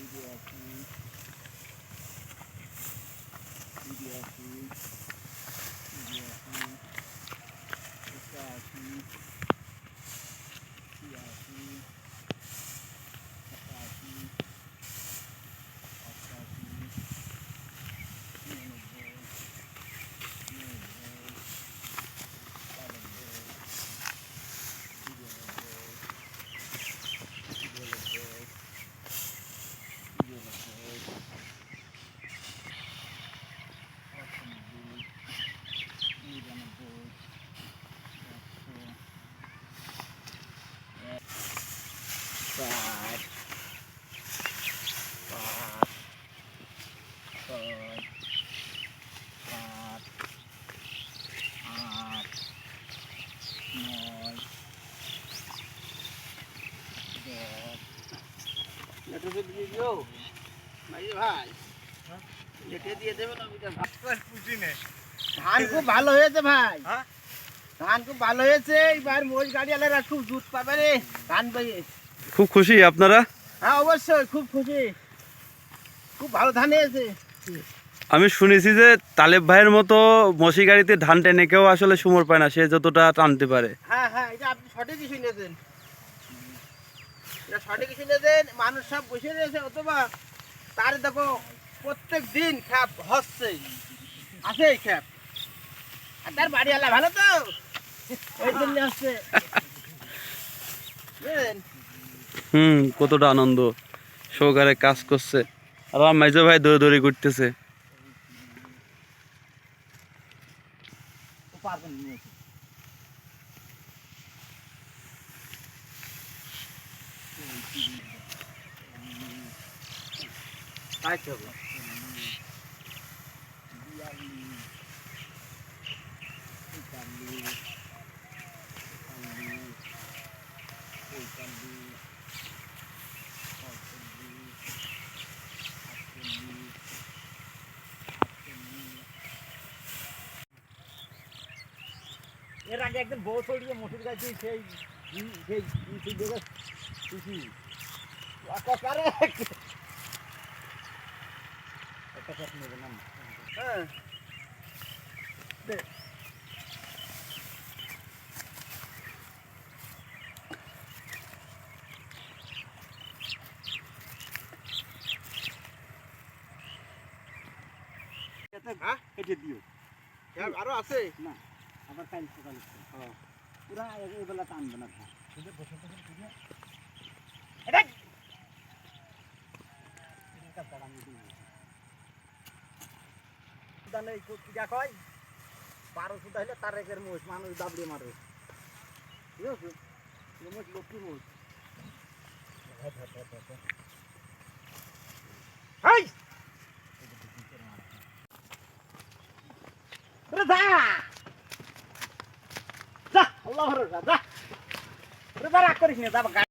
PDF, PDF, Video. এক চার পাঁচ ছয় সাত আট নয় দশ নেটে দিয়ে দিও ভাই ভাই নেটে দিয়ে দেবে না ভাত ধান খুব ভালো হয়েছে ভাই। হ্যাঁ? ধান খুব ভালো হয়েছে এবার মোষ গাড়িওয়ালারা খুব দুধ পাবে রে। ধান পেয়ে খুব খুশি আপনারা? হ্যাঁ অবশ্যই খুব খুশি। খুব ভালো ধান হয়েছে। আমি শুনেছি যে তালেব ভাইয়ের মতো মসি গাড়িতে ধান টেনে কেউ আসলে সুমর পায় না সে যতটা টানতে পারে। হ্যাঁ হ্যাঁ এটা আপনি সঠিকই শুনেছেন এটা সঠিকই শুনেছেন মানুষ সব বসে রয়েছে অথবা তার দেখো প্রত্যেক দিন খ্যাপ হচ্ছে। আছে এই খ্যাপ। আর তার বাড়িওয়ালা ভালো তো? ওই জন্য বুঝলেন? হুম কতটা আনন্দ। সহকারে কাজ করছে। আর আমার মাইজো ভাই দৌড়ে দৌড়ে করতেছে ও এর আগে একদিন বউ ছড়িয়ে মোটর গাছে সেই সেই সেই জায়গায় খুশি। ককারে একটা কথা নেবে না হ্যাঁ। হ্যাঁ? দিও। হ্যাঁ, আরও আছে? না। আবার কাল সকালে পুরা এই বেলা টানবে না ধান বুঝে বসে বসে বুঝে এটা এটা তারা আমি দিই দানে কিটা কয়? বারো সুদা হলে তার একের মোষ মানুষ দাবড়ে মারে ঠিক আছে মোষ লক্ষ্মী মোষ। হেই! রে যা রাজা। রাজা রাগ করিস না